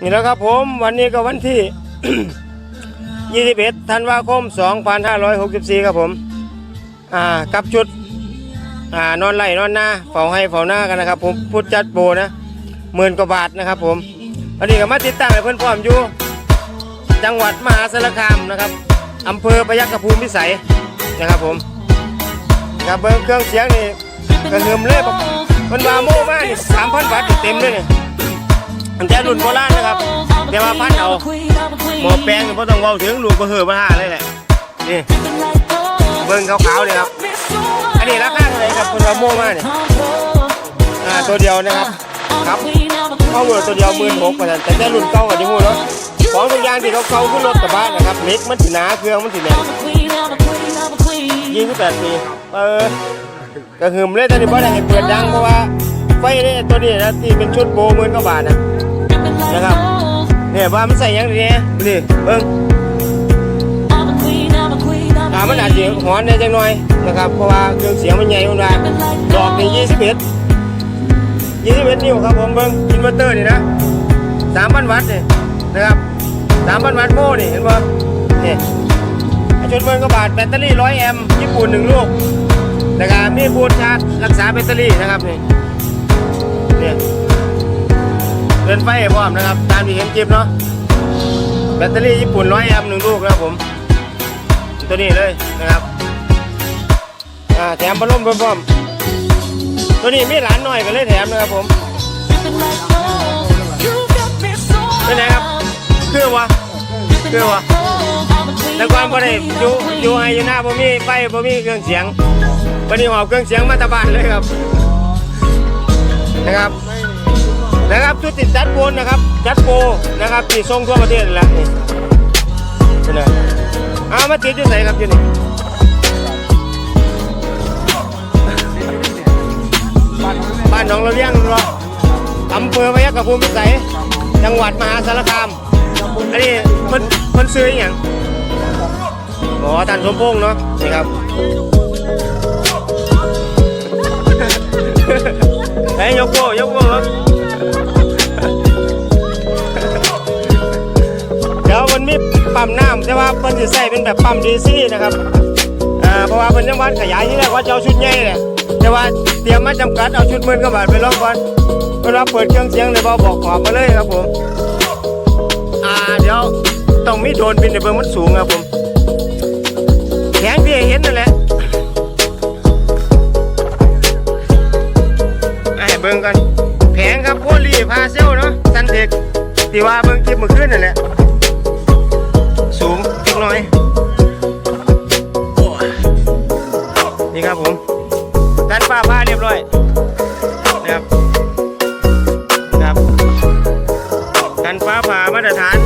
นี่แล้วครับผมวันนี้ก็วันที่ 21ธันวาคม 2564 ครับผมอ่ากับชุดอ่านอนไล่นอนหน้าเฝ้าให้เฝ้าหน้ากันนะครับผมพุทธจัดโบนะหมื่นกว่าบาทนะครับผมวันนี้ก็มาติดตั้งให้เพื่อนพร้อมอยู่ จังหวัดมหาสารคามนะครับอำเภอพยัคฆภูมิพิสัยนะครับผมครับเบิ้งเครื่องเสียงนี่กระหึ่มเลยบอกมันวาโม่มากนี่สามพันบาทเต็มเลยนี่ มันแต่รุ่นโบราณนะครับ แต่ว่าพันเอาหมอแปลงนี่บ่ต้องเว้าถึงลูกบ่เหือบ่ห่าเลยแหละนี่เบิ้งขาวๆนี่ครับ อันนี้ราคาเท่าไหร่ครับคุณว่าโม่มากนี่อ่าตัวเดียวนะครับครับเข้าหมดตัวเดียวหมื่นหกแต่แต่รุ่นเก่าก็จะหูเนาะของทุกอย่างที่เขาเก่าขึ้นรถกระบะนะครับเล็กมันสิหนาเครื่องมันสิแน่นยี่สิบแปดปีเออกระหึ่มเลยตอนนี้บ่ได้ให้เปิดดังเพราะว่าไฟนี่ตัวนี้นะที่เป็นชุดโบหมื่นกว่าบาทนะ นะครับเนี่ยว่ามันใส่ยังดีนี่เบิ้งอ่ามันอาจจะหอนได้จังหน่อยนะครับ เพราะว่าเครื่องเสียงมันใหญ่มันาดอกนี่ยี่สิบเอ็ดยี่สิบเอ็ดนิ้วครับผมเบิ้งอินเวอร์เตอร์นี่นะสามพันวัตต์นี่นะครับสามพันวัตต์โม่นี่เห็นป่ะนี่ชุดเบิร์กว่าบาทแบตเตอรี่ร้อยแอมป์ญี่ปุ่นหนึ่งลูกนะครับมีบูทชาร์จรักษาแบตเตอรี่นะครับนี่เนี่ย ดินไฟให้พร้อมนะครับ ตามที่เห็นคลิปเนาะแบตเตอรี่ญี่ปุ่นร้อยแอมป์หนึ่งลูกนะครับผม ตัวนี้เลยนะครับอ่าแถมพัดลมพร้อมๆตัวนี้มีหลานหน่อยก็เลยแถมนะครับผมเป็นไงครับคือวะคือวะแต่ก่อนบ่ได้อยู่อยู่ให้อยู่หน้าบ่มีไฟบ่มีเครื่องเสียงวันนี้หอบเครื่องเสียงมาตะบานเลยครับนะครับ นะครับชุดติดจัดโปนนะครับจัดโปรนะครับที่ส่งทั่วประเทศนั่นและนี่นี่นะเอามาติดอยู่ไหนครับอยู่นี่บ้านหนองระเวียงเนาอำเภอพยัคฆภูมิพิสัยจังหวัดมหาสารคามอันนี้มันมันซื้ออย่างอ๋อท่านสมพงษ์เนาะนี่ครับเฮ้ยยกโบยกโบครับ ปั๊มน้ำแต่ว่าเพิ่นสิใส่เป็นแบบปั๊มดีซีนะครับอ่าเพราะว่าเพิ่นยังวัดขยายที่แรกว่าจะเอาชุดใหญ่เลยแต่ว่าเตรียมมาจำกัดเอาชุดหมื่นกว่าบาทไปลองก่อนเพิ่นว่าเปิดเครื่องเสียงเลยบ่บอกขอบมาเลยครับผมอ่าเดี๋ยวต้องมีโดนบินในเบิ่งมันสูงครับผมแผงที่เห็นนั่นแหละให้เบิ่งกันแผงครับโพลีพาเซลเนาะสันเทคที่ว่าเบิ่งคลิปเมื่อคืนนั่นแหละ สูงเล็กน้อย นี่ครับผมกันฟ้าผ้าเรียบร้อยนะครับนะครับกันฟ้าผ่ามาตรฐาน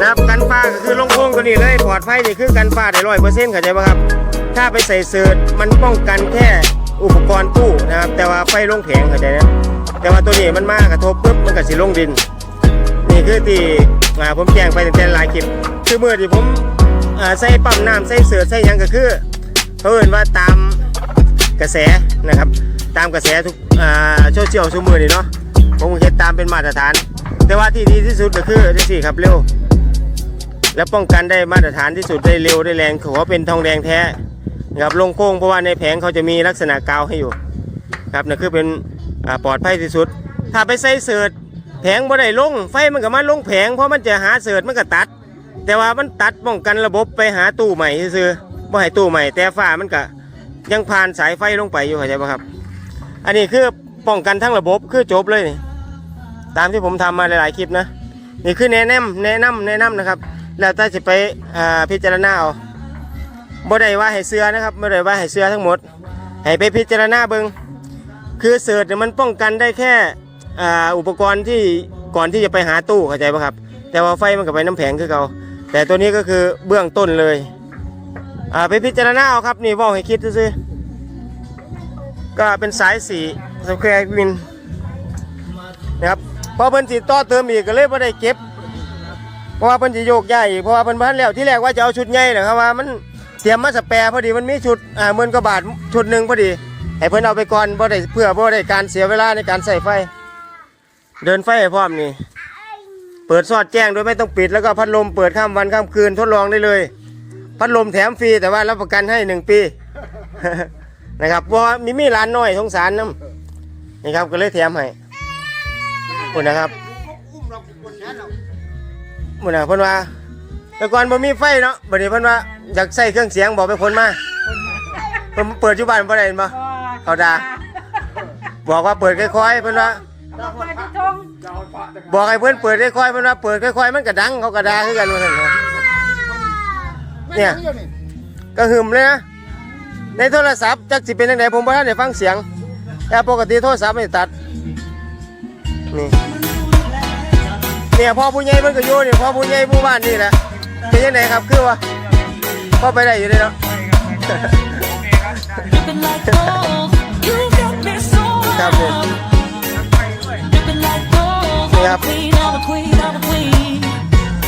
นะครับกันฟ้าก็คือลงโค้งตัวนี้เลยปลอดภัยนี่คือกันฟ้าได้ร้อยเปอร์เซ็นต์เข้าใจป่ะครับ ถ้าไปใส่เสิร์ตมันป้องกันแค่อุปกรณ์ตู้นะครับ แต่ว่าไฟลงแผงเข้าใจนะแต่ว่าตัวนี้มันมากระทบปุ๊บมันก็สิลงดิน นี่คือที่ผมแจ้งไปตั้งแต่หลายคลิป คือเมื่อที่ผมใส่ปั๊มน้ำใส่เสิร์ตใส่ยังก็คือเขาเอ่นว่าตามกระแสนะครับ ตามกระแสทุกอ่าโซเชียลทุกมือนี่เนาะผมเห็นตามเป็นมาตรฐาน แต่ว่าที่ดีที่สุดก็คือที่สี่ครับเร็ว และป้องกันได้มาตรฐานที่สุดได้เร็วได้แรงขอเป็นทองแดงแท้นะครับลงโค้งเพราะว่าในแผงเขาจะมีลักษณะกาวให้อยู่ครับนั่นคือเป็นปลอดภัยที่สุด ถ้าไปใส่เสิร์ตแผงบ่ได้ลงไฟมันก็มาลงแผงเพราะมันจะหาเสิร์ตมันก็ตัด แต่ว่ามันตัดป้องกันระบบไปหาตู้ใหม่ซื่อๆบ่ให้ตู้ใหม่ แต่ฝ้ามันก็ยังผ่านสายไฟลงไปอยู่เข้าใจป่ะครับ อันนี้คือป้องกันทั้งระบบคือจบเลยนี่ตามที่ผมทำมาหลายๆคลิปนะ นี่คือแนะนำแนะนำแนะนำนะครับ แล้วถ้าจะไปพิจารณาเอาบ่ได้ว่าให้เสือนะครับบ่ได้ว่าให้เสือทั้งหมด ให้ไปพิจารณาเบิงคือเสิร์ชเนี่ยมันป้องกันได้แค่อ,อุปกรณ์ที่ก่อนที่จะไปหาตู้เข้าใจป่ะครับ แต่ว่าไฟมันกับไปน้ำแข็งคือเก่า แต่ตัวนี้ก็คือเบื้องต้นเลย อ่าไปพิจารณาเอาครับ นี่บอกให้คิดซื่อก็เป็นสายสีสแควร์วินนะครับพอเพิ่นสิต่อเติมอีกก็เลยบ่ได้เก็บ เพราะว่าเพิ่นจะโยกย้ายอีกเพราะว่าเพิ่นพันแล้วที่แรกว่าจะเอาชุดใหญ่แหละครับว่ามันเตรียมมาสแปร์พอดีมันมีชุดอ่าหมื่นกว่าบาทชุดหนึ่งพอดีให้เพิ่นเอาไปก่อนบ่ได้เพื่อบ่ได้การเสียเวลาในการใส่ไฟ เดินไฟให้พร้อมนี่ เปิดสอดแจ้งโดยไม่ต้องปิดแล้วก็พัดลมเปิดข้ามวันข้ามคืนทดลองได้เลย พัดลมแถมฟรีแต่ว่ารับประกันให้หนึ่งปี นะครับเพราะว่ามีมีร้านน้อยสงสารน้ำนี่ครับก็เลยแถมให้คุณนะครับคุณนะเพิ่นว่า แต่ก่อนบ่มีไฟเนาะบัดนี้เพิ่นว่าอยากใส่เครื่องเสียงบอกไปคนมาเพิ่นเปิดอยู่บ้านบ่ได้เห็นบ่เขาด่าบอกว่าเปิดค่อยๆเพิ่นว่าเราเปิดที่ทง บอกให้เพื่อนเปิดค่อยๆเพื่อนว่าเปิดค่อยๆมันก็ดังเขาก็ด่าคือกันว่าซั่นนะเนี่ยก็หึมเลยนะในโทรศัพท์จักสิเป็นยังไงผมบ่ทันได้ฟังเสียง แต่ปกติโทรศัพท์ไม่ตัดนี่เนี่ยพ่อผู้ใหญ่เพิ่นก็อยู่นี่พ่อผู้ใหญ่ผู้บ้านนี่แหละเป็นยังไงครับคือว่าพ่อไปได้อยู่เลยเนาะ Dripping like gold, you got me so ครับผม Dripping like gold, I'm a queen, I'm a queen, I'm a queen.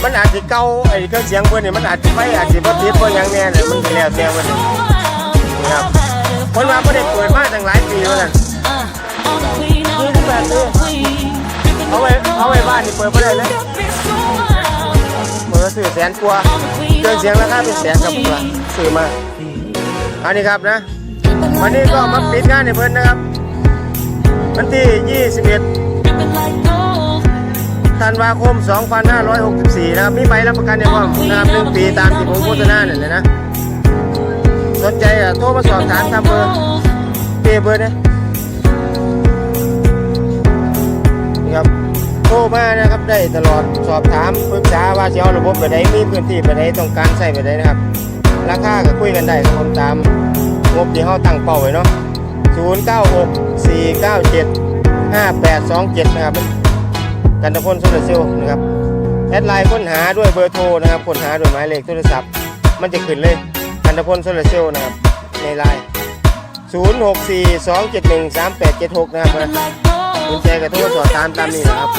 มันอาจจะเก่าไอ้เครื่องเสียงเพิ่อนนี่มันอาจจะไม่อาจจะบ่ติดบ่หยังแน่เนี่ยมันแล้วแต่เพิ่นนี่ครับเพิ่นว่าบ่ได้เปิดมาตั้งหลายปีแล้วนั่น I'm a queen, I'm a queen, I'm a queen. เอาไว้เอาไว้บ้านนี่เปิดบ่ได้เลย You got me so เปิดซื้อแสนกว่าเครื่องเสียงราคาเป็นแสนครับผมว่าซื้อมาอันนี้ครับนะ วันนี้ก็มาปิดงานในเพิ่อนนะครับวันที่ 21 ธันวาคม 2564 นะครับ มีใบรับประกันในความนะครับหนึ่งปีตามที่ผมโฆษณาเนี่ยเลยนะ สนใจอะโทรมาสอบถามทำเบอร์เปเบอร์เนี่ยนี่ครับโทรมานะครับได้ตลอดสอบถามปรึกษาว่าจะเอาระบบไปไหนมีพื้นที่ไปไหนต้องการใส่ไปไหนนะครับ ราคาก็คุยกันได้ครับผมตามงบที่เขาตั้งเป้าไว้เนาะ096 497 5827 นะครับ กันตะพลโซลาร์เซลล์นะครับแอดไลน์ค้นหาด้วยเบอร์โทรนะครับค้นหาด้วยหมายเลขโทรศัพท์ มันจะขึ้นเลยกันตะพลโซลาร์เซลล์นะครับในไลน์064 271 3876 นะครับคุณแจกับโทรสอบถามตามนี้นะครับ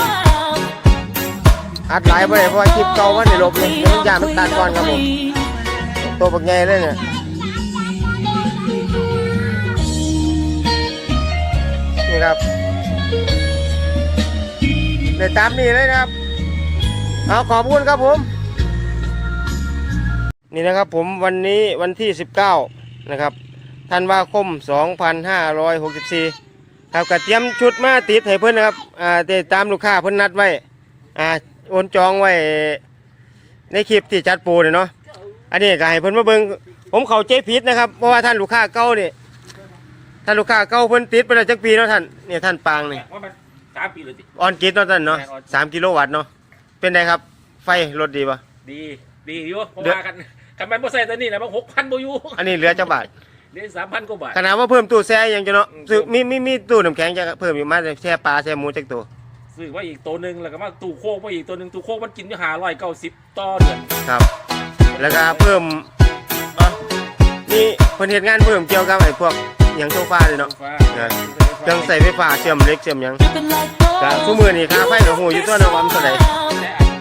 อัดไลน์ไปเลยเพราะว่าคลิปเก่ามันในลบเลยเดี๋ยวมันยามันตัดก่อนครับผมตัวปักใหญ่เลยเนี่ยนี่ครับ ในตามนี้เลยนะครับ เอาขอบคุณครับผม นี่นะครับผมวันนี้วันที่ 19 นะครับธันวาคม 2564 ครับก็เตรียมชุดมาติดให้เพื่อนนะครับอ่าแต่ตามลูกค้าเพื่อนนัดไว้อ่าโอนจองไว้ในคลิปที่จัดปรเนี่ยเนาะอันนี้ก็ให้เพิ่นมาเบิ่งผมเขาใจผิดนะครับเพราะว่าท่านลูกค้าเก่าเนี่ยท่านลูกค้าเก่าเพิ่นติดไปแล้วจักปีเนาะท่านเนี่ยท่านปางนี่ว่ามัน สามปีเลยติออนกิดเนาะท่านเนาะแม่นออนสามกิโลวัตต์เนาะเป็นไงครับ ไฟรถดีปะ ดีดีอยู่เพราะเดือนว่ากันกันมันบ่ใส่ตัวนี้แหละมันหกพันบ่อยู่อันนี้เหลือจักบาทเหรียญสามพันกว่าบาท ขนาดว่าเพิ่มตู้แช่ยังจะเนาะอืม ซื้อมีมีมีตู้น้ำแข็งจะเพิ่มอยู่มาแช่ปลาแช่หมูจักตัวซื้อมาอีกตัวหนึ่งแล้วก็มาตู้โค้กมาอีกตัวหนึ่งตู้โค้กมันกินอยู่หาร้อยเก้าสิบต่อเดือนครับ แล้วก็เพิ่มอะนี่เพิ่นเฮ็ดงานเพิ่มเกี่ยวกับไอ้พวก หยังโซฟาเลยเนาะฟ้าเออเครื่องใส่ไฟฟ้าเชื่อมเหล็กเชื่อมหยัง Dripping like ก็ gold. ทุกมือนี่ค่าไฟกับหูอยู่ตัวเนาะว่ามันเท่าไหร่แต่อัน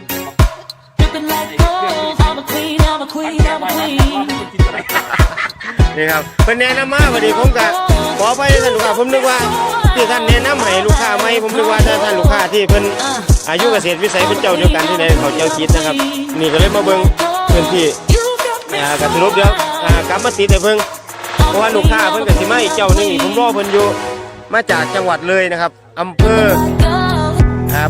Dripping like gold. I'm a queen, I'm a มัน queen, แค่ I'm ว่า a ว่า queen. มันกินอะไรนี่ครับเพิ่นแนะนำมาพอดีผมก็ขอไปท่านลูกค้าผมนึกว่าที่ท่านแนะนำให้ลูกค้าใหม่ผมนึกว่าถ้าท่านลูกค้าที่เพิ่นอายุเกษตรวิสัยเป็นเจ้าเดียวกันที่ไหนเขาเจ้าคิดนะครับ นี่ก็เลยมาเบิ่งพื้นที่ You got me อ่าก็สรุปเดี๋ยวอ่ากลับมาติดให้เพิ่งเพ ราะว่าลูกค้าเพิ่นก็สิมาอีกเจ้าหนึงอีกผมรอเพิ่นอยู่มาจากจังหวัดเลยนะครับอำเภอ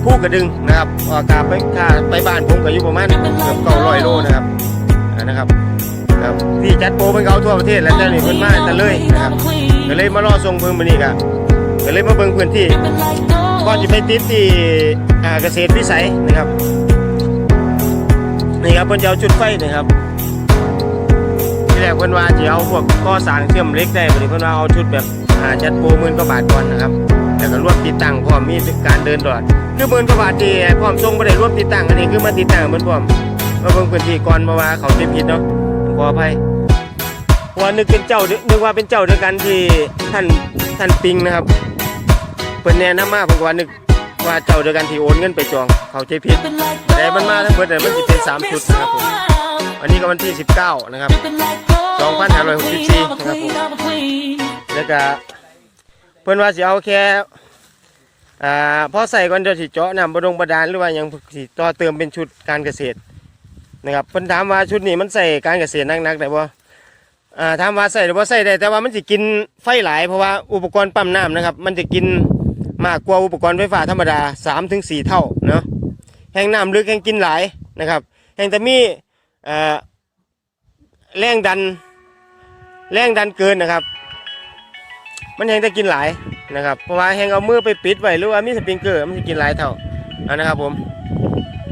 ผู้กระดึงนะครับออกาไปค่าไปบ้านผมก็อยู่ประมาณเกือบ900โลนะครับนะครับครับที่จัดโปรเพิ่นเอาทั่วประเทศแล้วแต่นี่เพิ่นมาแต่เลยนะครับก็เลยมารอส่งเพิ่งมานี่ก็ก็เลยมาเบิ่งพื้นที่ก่อนจะไปติดที่เกษตรวิสัยนะครับนี่ครับเพิ่นจะเอาชุดไฟนะครับ รกเพิ่อนว่าจะเอาพวกก่อสางเชื่อมเล็กได้บัดนี้เพิ่นว่าเอาชุดแบบอ่าจัดโปรหมื่นกว่าบาทก่อนนะครับแล้วก็รวมติดตั้งพร้อมมีการเดินตลอดคือหมื่นกว่าบาทที่พร้อมส่งบ่ได้รวมติดตั้งอันนี้คือมาติดตั้งเพิ่นพร้อมมาเบิ่งพื้นที่ก่อนมาว่าเขาจะผิดเนาะขออภัยว่านึกเป็นเจ้านึกว่าเป็นเจ้าเดียวกันที่ท่านท่านปิงนะครับเพิ่นแนะนำมาผมก็ว่านึกว่าเจ้าเดียวกันที่โอนเงินไปจองเขาใจผิดแต่มันมาทั้งหมดเนี่ยมันสิเป็นสามชุดนะครับผม อันนี้ก็วันที่ 19 นะครับ 2564นะครับผมแล้วก็เพิ่อนว่าสิเอาแค่อ่าพอใส่ก่อนเดี๋ยวสิเจาะน้ำบดงบดาลหรือว่ายังสิต่อเติมเป็นชุดการเกษตรนะครับเพิ่นถามว่าชุดนี้มันใส่การเกษตรนักๆได้บ่อ่าถามว่าใส่หรือบ่ใส่ได้แต่ว่ามันสิกินไฟหลายเพราะว่าอุปกรณ์ปั๊มน้ำนะครับ มันจะกินมากกว่าอุปกรณ์ไฟฟ้าธรรมดา3ถึง4เท่าเนาะแห้งน้ำลึกแห้งกินหลายนะครับแห้งแต่มี แรงดัน แรงดันเกินนะครับ มันแห้งแต่กินหลายนะครับ เพราะว่าแห้งเอามือไปปิดไว้หรือว่ามีสปริงเกอร์มันจะกินหลายเท่าอานะครับผม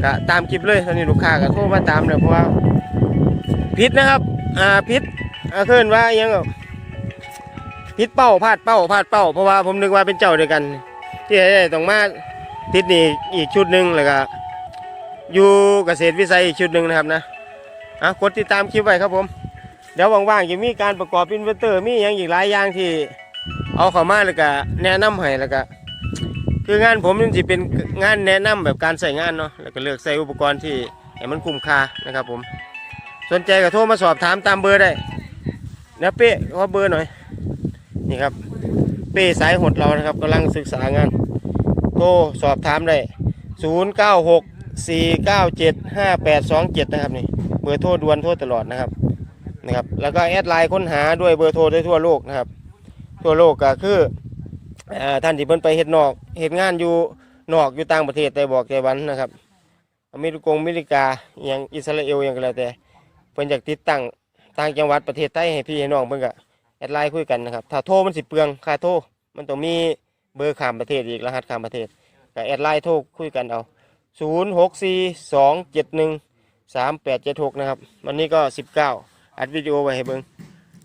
ก็ตามคลิปเลยตอนนี้ลูกค้าก็โทรมาตามเลยเพราะว่าพิษนะครับ อ่าพิษอ่าเคินว่าอิหยังพิษเป้าพลาดเป้าพลาดเป้า เพราะว่าผมนึกว่าเป็นเจ้าเดียวกัน ที่ต้องมาติดนี่อีกชุดหนึ่งแล้วก็อยู่เกษตรวิสัยอีกชุดหนึ่งนะครับนะ อะกดติดตามคลิปไว้ครับผม เดี๋ยวว่างๆจะมีการประกอบอินเวอร์เตอร์มีอย่างอีกหลายอย่างที่เอาเข้ามาแล้วก็แนะนำให้แล้วก็คืองานผมนี่สิเป็นงานแนะนำแบบการใส่งานเนาะแล้วก็เลือกใส่อุปกรณ์ที่ให้มันคุ้มค่านะครับผม สนใจก็โทรมาสอบถามตามเบอร์ได้นะเป้ขอเบอร์หน่อยนี่ครับ เป้สายหดเรานะครับกำลังศึกษางานโทรสอบถามได้ 0 9 6 4 9 7 5 8 2 7 นะครับนี่ บอร์โทรด่วนโทรตลอดนะครับนะครับแล้วก็แอดไลน์ค้นหาด้วยเบอร์โทรได้ทั่วโลกนะครับ ทั่วโลกก็คืออ่ท่านที่เพิ่นไปเฮ็ดนอกเฮ็ดงานอยู่นอกอยู่ต่างประเทศแต่บอกแต่วันนะครับ อเมริกงอเมริกาอย่างอิสราเอลอย่างก็แล้วแต่เพิ่นอยากติดตั้งต่างจังหวัดประเทศไทยให้พี่ให้น้องเพิ่นก็แอดไลน์คุยกันนะครับถ้าโทรมันสิเปลืองค่าโทรมันต้องมีเบอร์ข้ามประเทศอีกรหัสข้ามประเทศก็แอดไลน์โทรคุยกันเอา 0642713876นะครับ วันนี้ก็19อัดวิดีโอไว้ให้เบิ่ง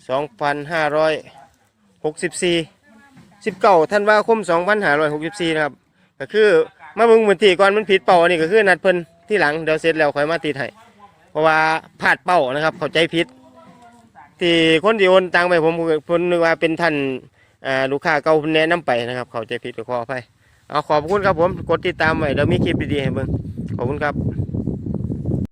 2,564 19ธันว่าคม2564นห้าร้อยหกสิบสี่นะครับ ก็คือมาเบิ่งมือที่ก่อนมันผิดเป้าอันนี้ก็คือนัดเพิ่นที่หลังเดี๋ยวเสร็จแล้วค่อยมาติดให้เพราะว่าพลาดเป้านะครับ เข้าใจผิดที่คนที่โอนตังไปผมผมนึกว่าเป็นท่านลูกค้าเก่าเพิ่นแนะนำไปนะครับ เข้าใจผิดก็ขออภัยเอาขอบคุณครับผม กดติดตามไว้เดี๋ยวมีคลิปดีๆให้เบิ่งขอบคุณครับ